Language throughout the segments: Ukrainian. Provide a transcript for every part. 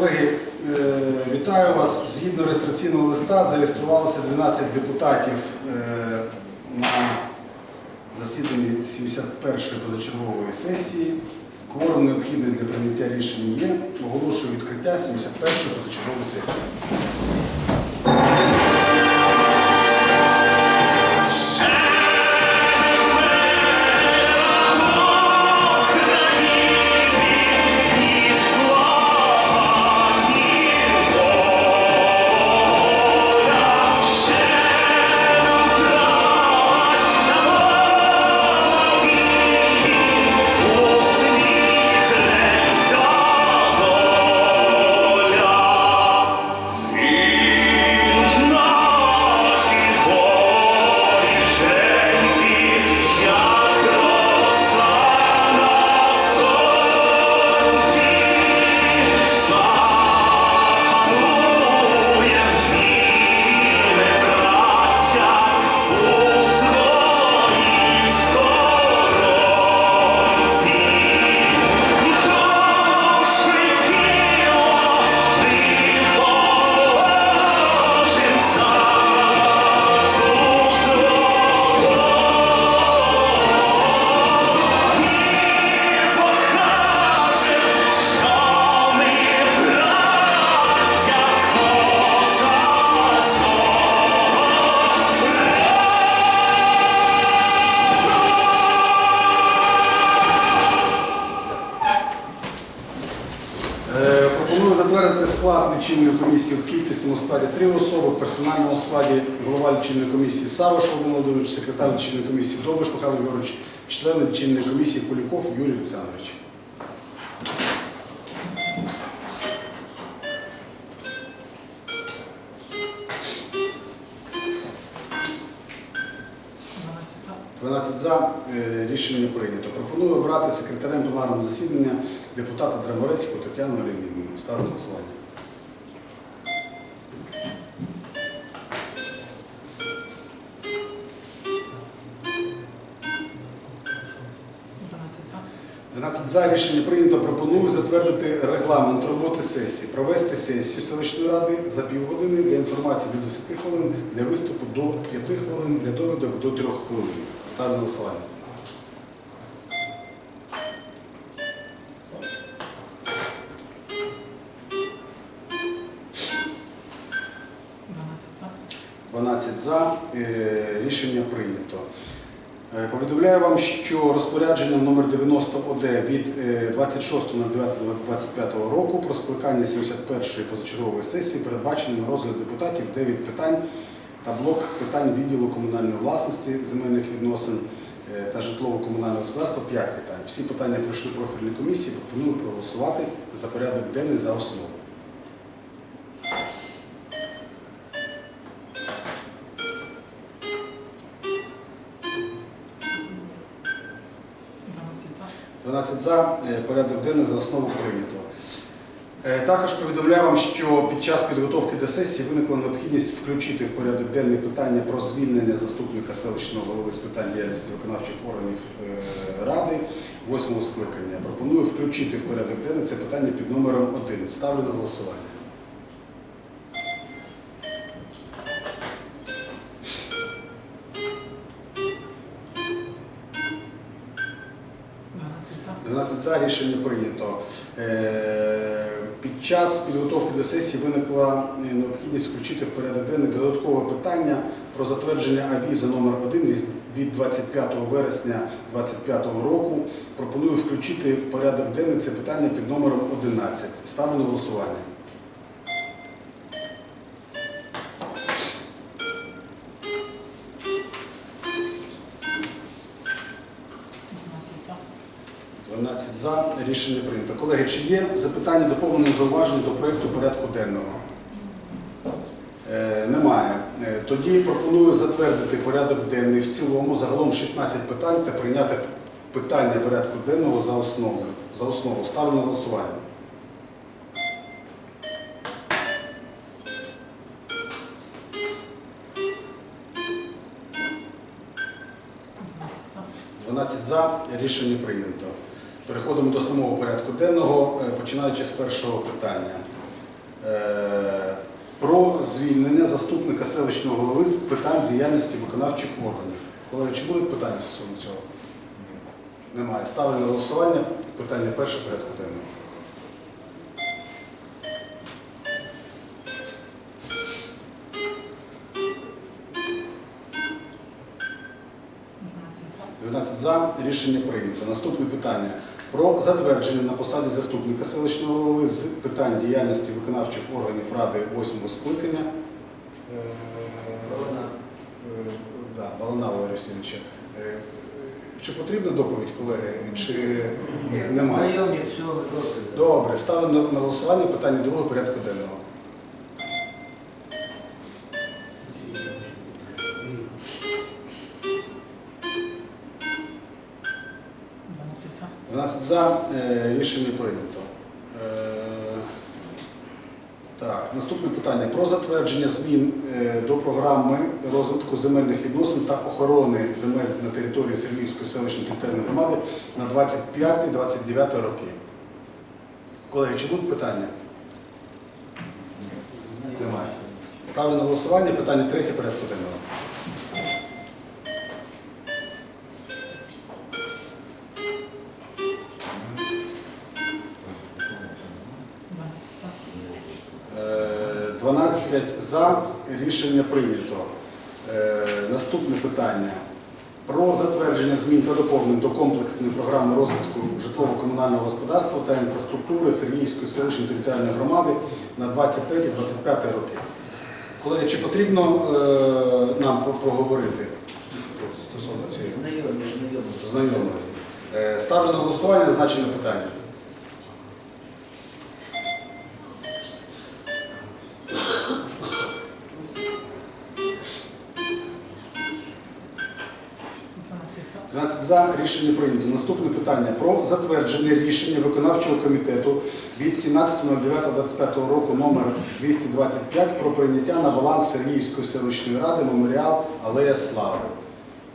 колеги, е, вітаю вас. Згідно реєстраційного листа зареєструвалося 12 депутатів е, на засіданні 71-ї позачергової сесії. Кворум необхідний для прийняття рішень є. Оголошую відкриття 71-ї позачергової сесії. Комісії в кількісному складі три особи, в персональному складі голова лічильної комісії Савош Володимир Володимирович, секретар лічильної комісії Довбиш Михайло Георгійович, члени лічильної комісії Куліков Юрій Олександрович. За. 12 за е, рішення прийнято. Пропоную обрати секретарем пленарного засідання депутата Драгорецьку Тетяну Леонідівну. Ставлю голосування. За рішення прийнято. Пропоную затвердити регламент роботи сесії, провести сесію селищної ради за півгодини для інформації до 10 хвилин, для виступу до 5 хвилин, для довідок до 3 хвилин. Ставлю голосування. За. 12 за. Е, Рішення прийнято. Е, Повідомляю вам, що розпорядженням номер 90 ОД від е, 26.09.25 року про скликання 71-ї позачергової сесії передбачено на розгляд депутатів 9 питань та блок питань відділу комунальної власності, земельних відносин е, та житлово-комунального господарства 5 питань. Всі питання пройшли профільні комісії. Пропоную проголосувати за порядок денний за основу. 12 за, е, порядок денний за основу прийнято. Е, Також повідомляю вам, що під час підготовки до сесії виникла необхідність включити в порядок денний питання про звільнення заступника селищного голови з питань діяльності виконавчих органів е, ради восьмого скликання. Пропоную включити в порядок денний це питання під номером 1. Ставлю на голосування. За. рішення прийнято. Е, Під час підготовки до сесії виникла е, необхідність включити в порядок денний додаткове питання про затвердження авізу номер 1 від- від 25 вересня 2025 року. Пропоную включити в порядок денний це питання під номером 11. Ставлю на голосування. Рішення прийнято. Колеги, чи є запитання, доповнення, зауваження до проєкту порядку денного? Е, Немає. Е, Тоді пропоную затвердити порядок денний в цілому, загалом 16 питань та прийняти питання порядку денного за основу. За основу. Ставлю на голосування. 12 за. Рішення прийнято. Переходимо до самого порядку денного, е, починаючи з першого питання. Е, Про звільнення заступника селищного голови з питань діяльності виконавчих органів. Колеги, чи будуть питання стосовно цього? Немає. Ставлю на голосування питання перше порядку денного. За. 12 за. Рішення прийнято. Наступне питання. Про затвердження на посаді заступника селищного голови з питань діяльності виконавчих органів Ради 8 скликання. Е, е, да, Балана Валерія Васильовича. Е, Чи потрібна доповідь, колеги, чи немає? Добре. На на голосування питання другого порядку денного. За. 12 за. Е, Рішення прийнято. Е, Так, наступне питання про затвердження змін е, до програми розвитку земельних відносин та охорони земель на території Сергіївської селищної територіальної громади на 25-29 роки. Колеги, чи будуть питання? Немає. Ставлю на голосування питання третє порядку денного. За. Рішення прийнято. Е, Наступне питання. Про затвердження змін та доповнень до комплексної програми розвитку житлово-комунального господарства та інфраструктури Сергіївської селищної територіальної громади на 23-25 роки. Колеги, чи потрібно е, нам про- проговорити стосовно цієї? Знайомилися. Е, Ставлю на голосування зазначене питання. 12 за рішення прийнято. Наступне питання про затвердження рішення виконавчого комітету від 17.09.25 року номер 225 про прийняття на баланс Сергіївської селищної ради меморіал Алея Слави.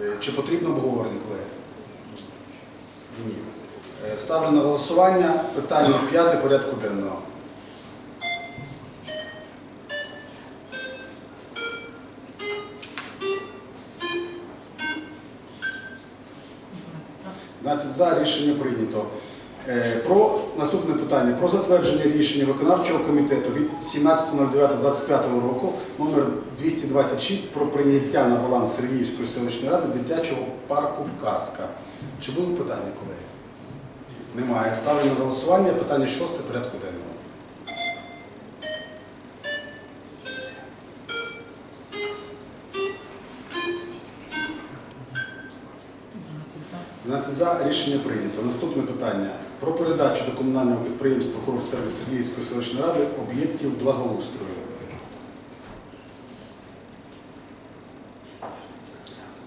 Е, Чи потрібно обговорення, колеги? Ні. Е, Ставлю на голосування питання п'яте порядку денного. Дванадцять 12 за. рішення прийнято. Е, Про наступне питання про затвердження рішення виконавчого комітету від 17.09.25 року номер 226 про прийняття на баланс Сергіївської селищної ради дитячого парку Казка. Чи будуть питання, колеги? Немає. Ставлю на голосування питання шосте порядку денного. Дванадцять за. рішення прийнято. Наступне питання про передачу до комунального підприємства «Хорор сервіс Сергіївської селищної ради об'єктів благоустрою.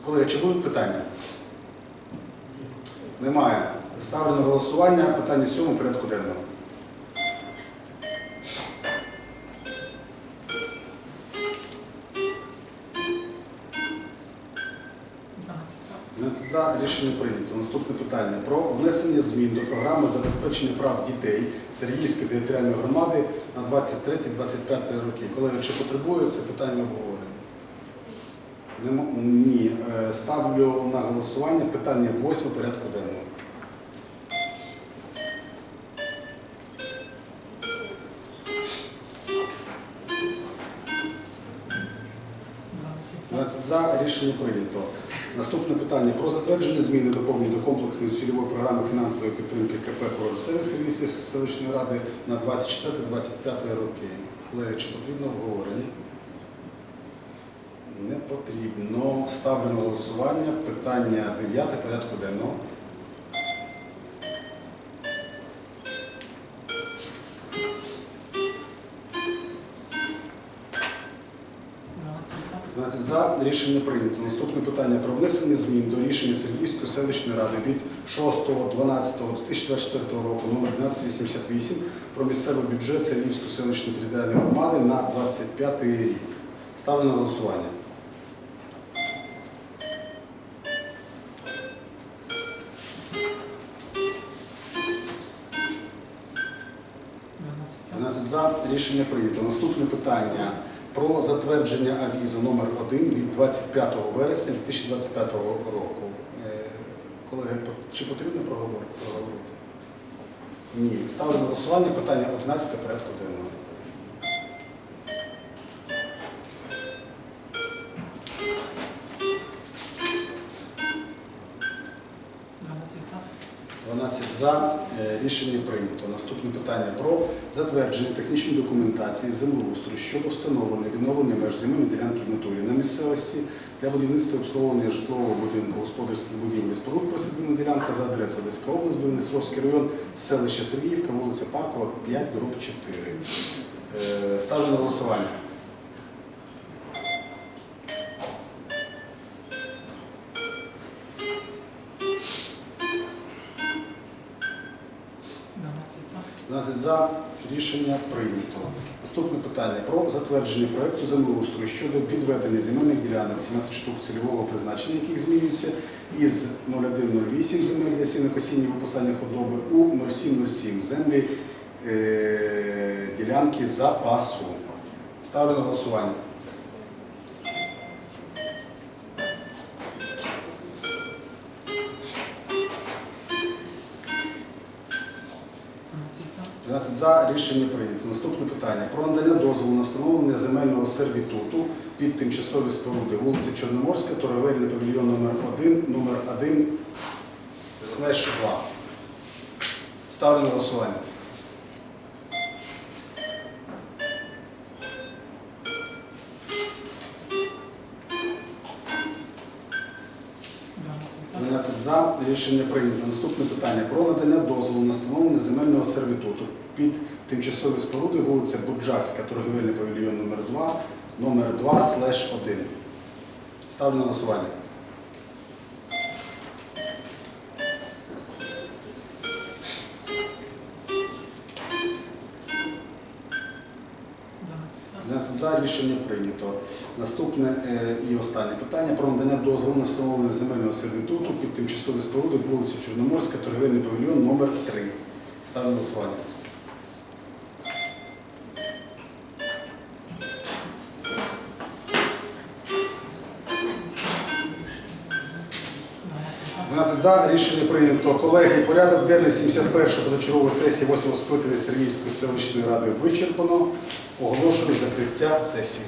Колеги, чи будуть питання? Немає. Ставлю на голосування питання 7 порядку денного. Рішення прийнято. Наступне питання про внесення змін до програми забезпечення прав дітей Сергіївської територіальної громади на 23-25 роки. Колеги, чи потребує це питання обговорення? Ні. Е, Ставлю на голосування питання 8 порядку денного. Дванадцять за. 12 за рішення прийнято. Наступне питання про затвердження зміни доповнень до комплексної цільової програми фінансової підтримки КП «Король-сервіс» селищної ради на 24-25 роки. Колеги, чи потрібно обговорення? Не потрібно. Ставлю на голосування питання 9 порядку денного. Рішення прийнято. Наступне питання про внесення змін до рішення Сергіївської селищної ради від 6.12.2024 року номер 1288 про місцевий бюджет Сергіївської селищної територіальної громади на 25 рік. Ставлю на голосування. 12 за Рішення прийнято. Наступне питання про затвердження авізу номер 1 від 25 вересня 2025 року. Е, Колеги, чи потрібно проговорити? Ні. Ставлю голосування питання 11 порядку денного. За. Е, Рішення прийнято. Наступне питання про затвердження технічної документації землеустрою щодо встановлення відновлення меж земельної ділянки в на місцевості для будівництва обслуговування житлового будинку господарських будівель споруд присадибна ділянка за адресою Одеська область, Білоністровський район, селище Сергіївка, вулиця Паркова, 5, дроб 4. Е, Ставлю на голосування. За. Рішення прийнято. Наступне питання про затвердження проекту землеустрою щодо відведення земельних ділянок 17 штук цільового призначення, яких змінюються із 0108 земель для сінокосіння і випасання худоби у 0707 землі е, ділянки запасу. Ставлю на голосування. За. рішення прийнято. Наступне питання про надання дозволу на встановлення земельного сервітуту під тимчасові споруди вулиці Чорноморська, торговельний павільйон номер 1 номер 1 слеш 2. Ставлю на голосування. Рішення прийнято. Наступне питання про надання дозволу на встановлення земельного сервітуту під тимчасові споруди вулиця Буджакська, торговельний павільйон номер 2 номер 2 слеш 1. Ставлю на голосування. За. рішення. Наступне е, і останнє питання про надання дозволу на встановлення земельного сервітуту під тимчасові споруди вулицю Чорноморська, торговельний павільйон номер 3. Ставлю на голосування. За. рішення прийнято. Колеги, порядок денний 71-ї позачергової сесії 8-го скликання Сергіївської селищної ради вичерпано. Оголошую закриття сесії.